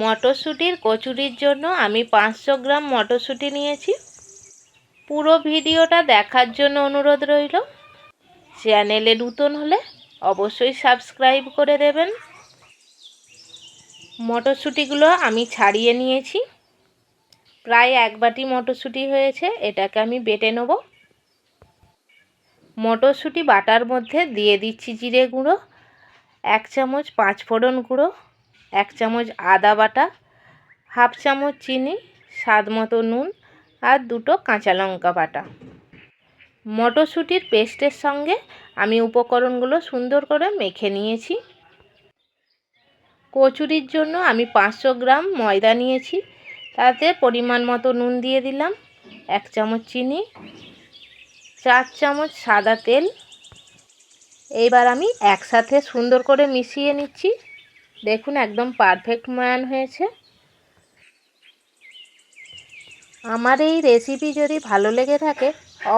মটরশুঁটির কচুরির জন্য আমি পাঁচশো গ্রাম মটরশুঁটি নিয়েছি। পুরো ভিডিওটা দেখার জন্য অনুরোধ রইল। চ্যানেলে নতুন হলে অবশ্যই সাবস্ক্রাইব করে দেবেন। মটরশুঁটিগুলো আমি ছাড়িয়ে নিয়েছি। প্রায় এক বাটি মটরশুঁটি হয়েছে, এটাকে আমি বেটে নেব। মটরশুঁটি বাটার মধ্যে দিয়ে দিচ্ছি জিরে গুঁড়ো, এক চামচ পাঁচ ফোড়ন গুঁড়ো। এক চামচ আদা বাটা, হাফ চামচ চিনি, স্বাদ মতো নুন আর দুটো কাঁচা লঙ্কা বাটা। মটরশুঁটির পেস্টের সঙ্গে আমি উপকরণগুলো সুন্দর করে মেখে নিয়েছি। কচুরির জন্য আমি পাঁচশো গ্রাম ময়দা নিয়েছি, তাতে পরিমাণ মতো নুন দিয়ে দিলাম, এক চামচ চিনি, চার চামচ সাদা তেল। এইবার আমি একসাথে সুন্দর করে মিশিয়ে নিচ্ছি। দেখুন, একদম পারফেক্ট ময়ান হয়েছে। আমার এই রেসিপি যদি ভালো লেগে থাকে,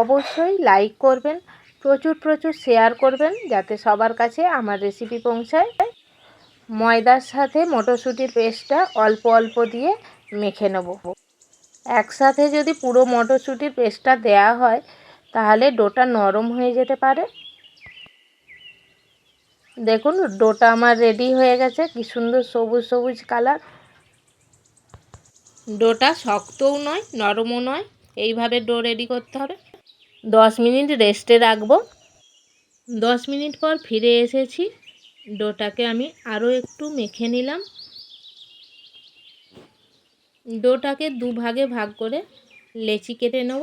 অবশ্যই লাইক করবেন, প্রচুর প্রচুর শেয়ার করবেন, যাতে সবার কাছে আমার রেসিপি পৌঁছায়। ময়দার সাথে মটরশুঁটির পেস্টটা অল্প অল্প দিয়ে মেখে নেব। একসাথে যদি পুরো মটরশুঁটির পেস্টটা দেয়া হয়, তাহলে ডোটা নরম হয়ে যেতে পারে। দেখুন, ডোটা আমার রেডি হয়ে গেছে। কি সুন্দর সবুজ সবুজ কালার ডোটা শক্তও নয়, নরমও নয়। এইভাবে ডো রেডি করতে হবে। দশ মিনিট রেস্টে রাখব। দশ মিনিট পর ফিরে এসেছি। ডোটাকে আমি আরও একটু মেখে নিলাম। ডোটাকে দু ভাগে ভাগ করে লেচি কেটে নেব।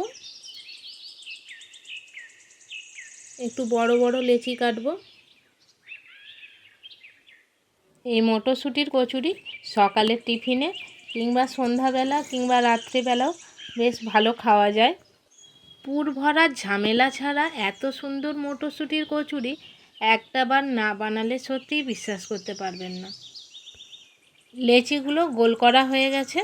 একটু বড় বড় লেচি কাটবো। এই মটরশুঁটির কচুরি সকালের টিফিনে কিংবা সন্ধ্যাবেলা কিংবা রাত্রিবেলাও বেশ ভালো খাওয়া যায়। পুর ভরা ঝামেলা ছাড়া এত সুন্দর মটরশুঁটির কচুরি একটা বার না বানালে সত্যিই বিশ্বাস করতে পারবেন না। লেচিগুলো গোল করা হয়ে গেছে।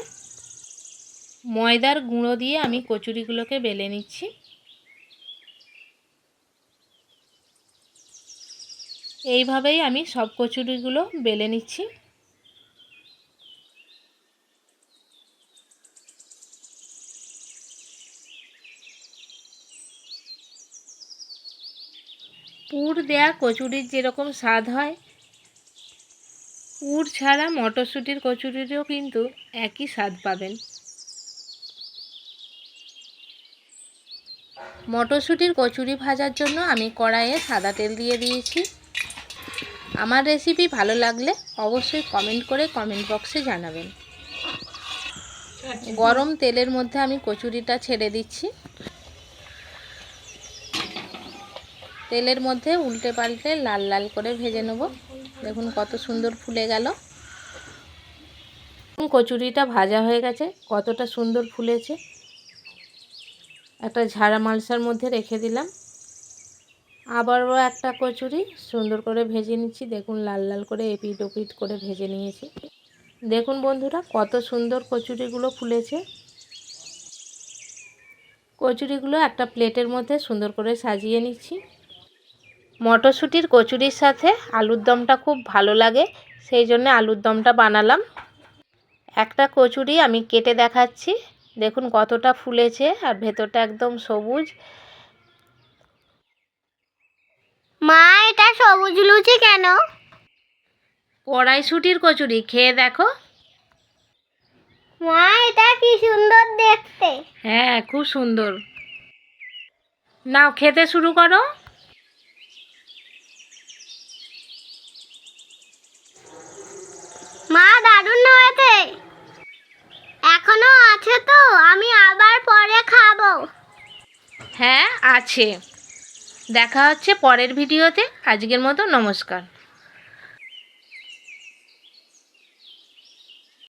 ময়দার গুঁড়ো দিয়ে আমি কচুরিগুলোকে বেলে নিচ্ছি। এইভাবেই আমি সব কচুরিগুলো বেলে নিচ্ছি। পুর দেয়া কচুরির যেরকম স্বাদ হয়, পুর ছাড়া মটরশুঁটির কচুরিরও কিন্তু একই স্বাদ পাবেন। মটরশুঁটির কচুরি ভাজার জন্য আমি কড়াইয়ে সাদা তেল দিয়ে দিয়েছি। আমার রেসিপি ভালো লাগলে অবশ্যই কমেন্ট করে কমেন্ট বক্সে জানাবেন। গরম তেলের মধ্যে আমি কচুরিটা ছেড়ে দিচ্ছি। তেলের মধ্যে উল্টে পাল্টে লাল লাল করে ভেজে নেব। দেখুন কত সুন্দর ফুলে গেল। কচুরিটা ভাজা হয়ে গেছে, কতটা সুন্দর ফুলেছে। একটা ঝাড়া মালসার মধ্যে রেখে দিলাম। আবারও একটা কচুরি সুন্দর করে ভেজে নিচ্ছি। দেখুন, লাল লাল করে এপিট ওপিট করে ভেজে নিয়েছি। দেখুন বন্ধুরা, কত সুন্দর কচুরিগুলো ফুলেছে। কচুরিগুলো একটা প্লেটের মধ্যে সুন্দর করে সাজিয়ে নিচ্ছি। মটরশুঁটির কচুরির সাথে আলুর দমটা খুব ভালো লাগে, সেই জন্য আলুর দমটা বানালাম। একটা কচুরি আমি কেটে দেখাচ্ছি। দেখুন কতটা ফুলেছে, আর ভেতরটা একদম সবুজ। মা এটা সবুজ লুচি কেন? কড়াইশুটির কচুরি খেয়ে দেখো। মা এটা কি সুন্দর দেখতে। হ্যাঁ খুব সুন্দর। নাও খেতে শুরু করো। মা দারুণ হয়েছে। এখনও আছে তো আমি আবার পরে খাব। হ্যাঁ আছে। দেখা হচ্ছে পরের ভিডিওতে। আজকের মতো নমস্কার।